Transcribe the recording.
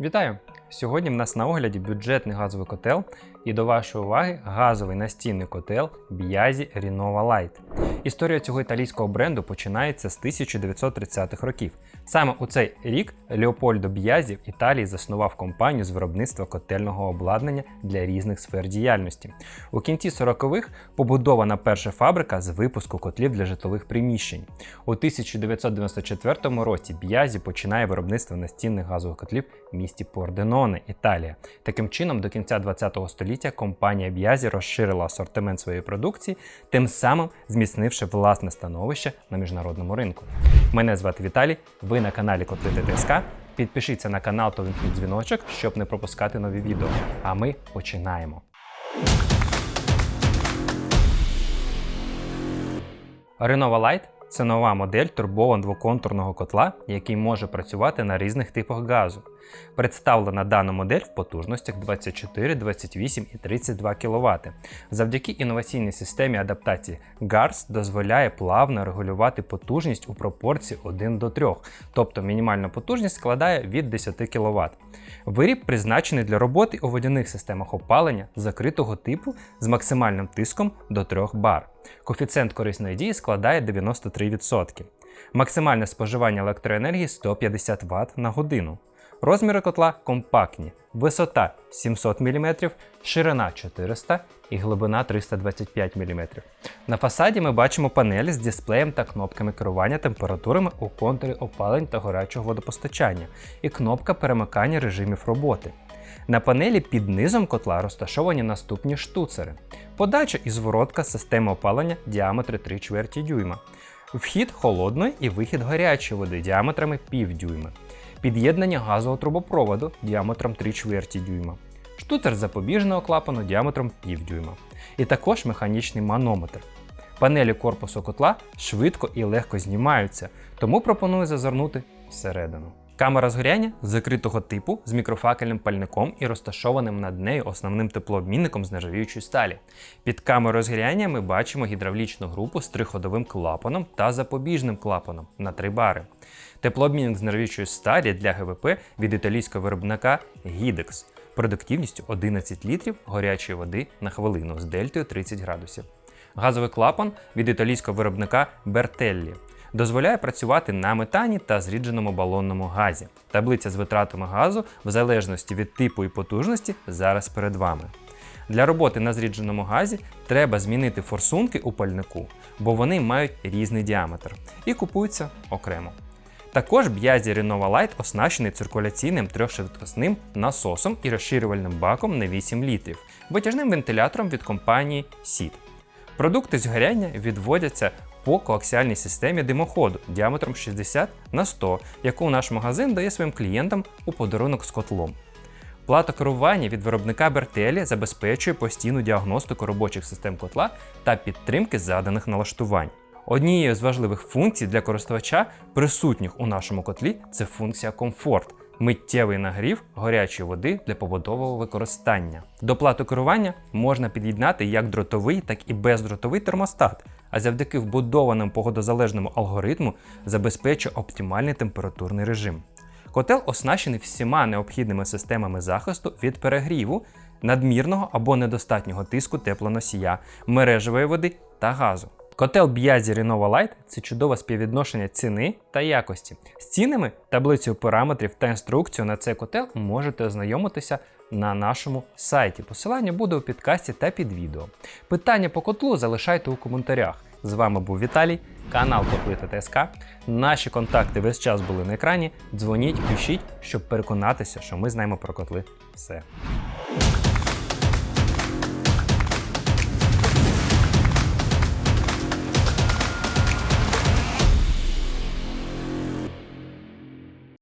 Вітаю! Сьогодні в нас на огляді бюджетний газовий котел і до вашої уваги газовий настінний котел Б'язі Renova Light. Історія цього італійського бренду починається з 1930-х років. Саме у цей рік Леопольдо Біязі в Італії заснував компанію з виробництва котельного обладнання для різних сфер діяльності. У кінці 40-х побудована перша фабрика з випуску котлів для житлових приміщень. У 1994 році Біязі починає виробництво настінних газових котлів в місті Порденоне, Італія. Таким чином, до кінця 20 століття компанія Біазі розширила асортимент своєї продукції, тим самим зміцнивши власне становище на міжнародному ринку. Мене звати Віталій. Ви на каналі Котлити ТСК. Підпишіться на канал та вимкніть дзвіночок, щоб не пропускати нові відео. А ми починаємо. Renova Light – це нова модель турбового двоконтурного котла, який може працювати на різних типах газу. Представлена дана модель в потужностях 24, 28 і 32 кВт. Завдяки інноваційній системі адаптації GARS дозволяє плавно регулювати потужність у пропорції 1 до 3, тобто мінімальна потужність складає від 10 кВт. Виріб призначений для роботи у водяних системах опалення закритого типу з максимальним тиском до 3 бар. Коефіцієнт корисної дії складає 93%. Максимальне споживання електроенергії 150 Вт на годину. Розміри котла компактні, висота 700 мм, ширина 400 і глибина 325 мм. На фасаді ми бачимо панелі з дисплеєм та кнопками керування температурами у контурі опалень та гарячого водопостачання і кнопка перемикання режимів роботи. На панелі під низом котла розташовані наступні штуцери: подача і зворотка системи опалення діаметри 3 чверті дюйма, вхід холодної і вихід гарячої води діаметрами пів дюйма, під'єднання газового трубопроводу діаметром 3 чверті дюйма, штуцер запобіжного клапану діаметром пів дюйма, і також механічний манометр. Панелі корпусу котла швидко і легко знімаються, тому пропоную зазирнути всередину. Камера згоряння закритого типу з мікрофакельним пальником і розташованим над нею основним теплообмінником з нержавіючої сталі. Під камерою згоряння ми бачимо гідравлічну групу з триходовим клапаном та запобіжним клапаном на 3 бари. Теплообмінник з нержавіючої сталі для ГВП від італійського виробника Gidex продуктивністю 11 літрів гарячої води на хвилину з дельтою 30 градусів. Газовий клапан від італійського виробника Bertelli дозволяє працювати на метані та зрідженому балонному газі. Таблиця з витратами газу в залежності від типу і потужності зараз перед вами. Для роботи на зрідженому газі треба змінити форсунки у пальнику, бо вони мають різний діаметр і купуються окремо. Також Biasi Renova Light оснащений циркуляційним трьохшвидкосним насосом і розширювальним баком на 8 літрів, витяжним вентилятором від компанії SID. Продукти згоряння відводяться по коаксіальній системі димоходу діаметром 60 на 100, яку наш магазин дає своїм клієнтам у подарунок з котлом. Плата керування від виробника Бертелі забезпечує постійну діагностику робочих систем котла та підтримки заданих налаштувань. Однією з важливих функцій для користувача, присутніх у нашому котлі, це функція комфорт. Миттєвий нагрів гарячої води для побутового використання. До плату керування можна під'єднати як дротовий, так і бездротовий термостат, а завдяки вбудованому погодозалежному алгоритму забезпечує оптимальний температурний режим. Котел оснащений всіма необхідними системами захисту від перегріву, надмірного або недостатнього тиску теплоносія, мережевої води та газу. Котел Biasi Renova Light – це чудове співвідношення ціни та якості. З цінами, таблицею параметрів та інструкцією на цей котел можете ознайомитися на нашому сайті. Посилання буде у підкасті та під відео. Питання по котлу залишайте у коментарях. З вами був Віталій, канал Котли ТСК. Наші контакти весь час були на екрані. Дзвоніть, пишіть, щоб переконатися, що ми знаємо про котли все.